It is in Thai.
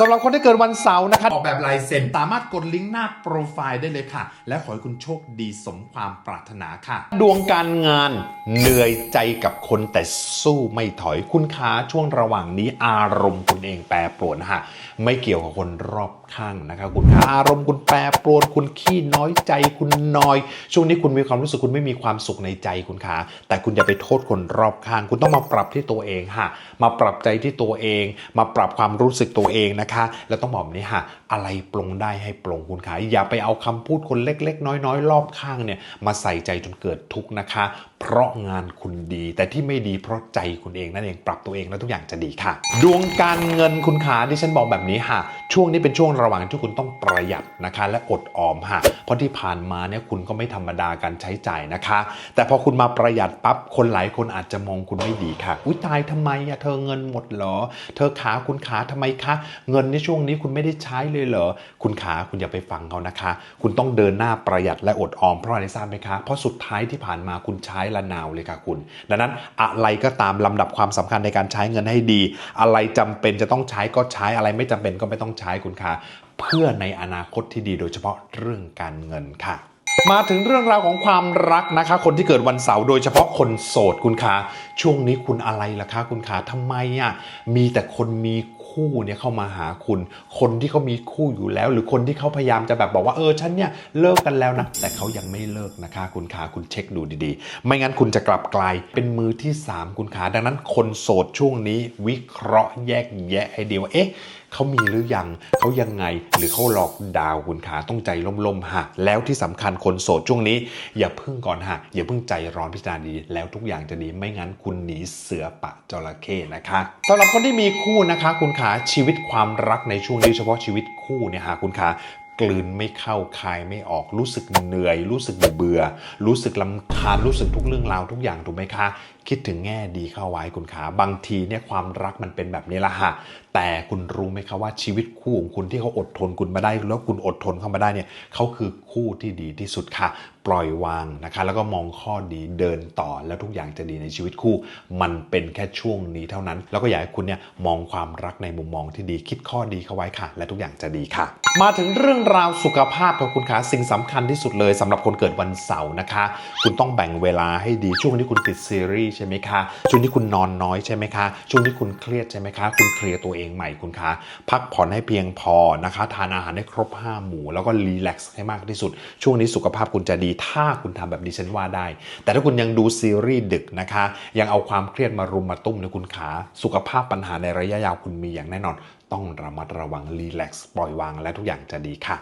สำหรับคนที่เกิดวันเสาร์นะครับออกแบบลายเซ็นสามารถกดลิงก์หน้าโปรไฟล์ได้เลยค่ะ และขอให้คุณโชคดีสมความปรารถนาค่ะ ดวงการงานเหนื่อยใจกับคนแต่สู้ไม่ถอยคุณค้าช่วงระหว่างนี้อารมณ์คุณเองแปรปรวนฮะไม่เกี่ยวกับคนรอบข้างนะครับคุณค้าอารมณ์คุณแปรปรวนคุณขี้น้อยใจคุณนอย ช่วงนี้คุณมีความรู้สึกคุณไม่มีความสุขในใจคุณค้าแต่คุณอย่าไปโทษคนรอบข้าง คุณต้องมาปรับที่ตัวเองฮะมาปรับใจที่ตัวเอง มาปรับความรู้สึกตัวเองนะคะแล้วต้องบอกแบบนี้ฮะอะไรปรงได้ให้ปรงคุณขาอย่าไปเอาคำพูดคนเล็ก ๆ น้อยๆ รอบข้างเนี่ยมาใส่ใจจนเกิดทุกข์นะคะเพราะงานคุณดี แต่ที่ไม่ดีเพราะใจคุณเองนั่นเองปรับตัวเองแล้วทุกอย่างจะดีค่ะ ดวงการเงินคุณขาที่ฉันบอกแบบนี้ค่ะ ช่วงนี้เป็นช่วงระหว่างที่คุณต้องประหยัดนะคะ และอดออมค่ะ เพราะที่ผ่านมาเนี่ยคุณก็ไม่ธรรมดาการใช้จ่ายนะคะ แต่พอคุณมาประหยัดปั๊บคนหลายคนอาจจะมองคุณไม่ดีค่ะอุ้ยตายทำไมอะเธอเงินหมดเหรอ เธอขาคุณขาทำไมคะเงินในช่วงนี้คุณไม่ได้ใช้เลยเหรอคุณขาคุณอย่าไปฟังเขานะคะ คุณต้องเดินหน้าประหยัดและอดออมเพราะอะไรทราบไหมคะเพราะสุดท้ายที่ผ่านมาคุณใช้ละนาวเลยค่ะคุณ ดังนั้นอะไรก็ตามลำดับความสำคัญในการใช้เงินให้ดี อะไรจำเป็นจะต้องใช้ก็ใช้อะไรไม่จำเป็นก็ไม่ต้องใช้คุณคะเพื่อในอนาคตที่ดีโดยเฉพาะเรื่องการเงินค่ะมาถึงเรื่องราวของความรักนะคะ คนที่เกิดวันเสาร์โดยเฉพาะคนโสดคุณคะช่วงนี้คุณอะไรล่ะคะคุณคะทำไมอะมีแต่คนมี คู่เนี่ยเข้ามาหาคุณ คนที่เขามีคู่อยู่แล้ว หรือคนที่เขาพยายามจะแบบบอกว่าเออฉันเนี่ยเลิกกันแล้วนะแต่เขายังไม่เลิกนะคะ คุณขาคุณเช็คดูดีๆ ไม่งั้นคุณจะกลับกลายเป็นมือที่สามคุณขาดังนั้นคนโสดช่วงนี้ วิเคราะห์แยกแยะให้ดีว่าเอ๊ะเขามีหรือยังเขายังไง หรือเขาหลอกดาวคุณขาต้องใจล่มๆหักแล้วที่สำคัญคนโสดช่วงนี้ อย่าพึ่งก่อนหักอย่าเพิ่งใจร้อนพิจารณาดี แล้วทุกอย่างจะดีไม่งั้นคุณหนีเสือปะจระเข้นะคะสำหรับคนที่มีคู่นะคะ คุณขาชีวิตความรักในช่วงนี้เฉพาะชีวิตคู่เนี่ยหาคุณขา กลืนไม่เข้าคายไม่ออกรู้สึกเหนื่อย รู้สึกเบื่อ รู้สึกลำคาญรู้สึกทุกเรื่องราวทุกอย่างถูกไหมคะ คิดถึงแง่ดีเข้าไว้คุณขาบางทีเนี่ยความรักมันเป็นแบบนี้ละฮะแต่คุณรู้ไหมคะว่าชีวิตคู่ของคุณที่เขาอดทนคุณมาได้แล้วคุณอดทนเข้ามาได้เนี่ยเขาคือคู่ที่ดีที่สุดค่ะ ปล่อยวางนะคะแล้วก็มองข้อดีเดินต่อแล้วทุกอย่างจะดีในชีวิตคู่ มันเป็นแค่ช่วงนี้เท่านั้น แล้วก็อยากให้คุณเนี่ยมองความรักในมุมมองที่ดีคิดข้อดีเข้าไว้ค่ะ และทุกอย่างจะดีค่ะ มาถึงเรื่องราวสุขภาพของคุณคะสิ่งสำคัญที่สุดเลยสำหรับคนเกิดวันเสาร์นะคะ คุณต้องแบ่งเวลาให้ดีช่วงที่คุณติดซีรีส์ใช่ไหมคะช่วงที่คุณนอนน้อยใช่ไหมคะช่วงที่คุณเครียดใช่ไหมคะคุณเคลียร์ตัวเองใหม่คุณคะพักผ่อนให้เพียงพอนะคะ ทานอาหารให้ครบ5หมู่แล้วก็รีแลกซ์ให้มากที่สุด ช่วงนี้สุขภาพคุณจะดีถ้าคุณทำแบบดิฉันว่าได้ แต่ถ้าคุณยังดูซีรีส์ดึกนะคะ ยังเอาความเครียดมารุมมาตุ้มในคุณขา สุขภาพปัญหาในระยะยาวคุณมีอย่างแน่นอน ต้องระมัดระวังรีแลกซ์ปล่อยวางและทุกอย่างจะดีค่ะ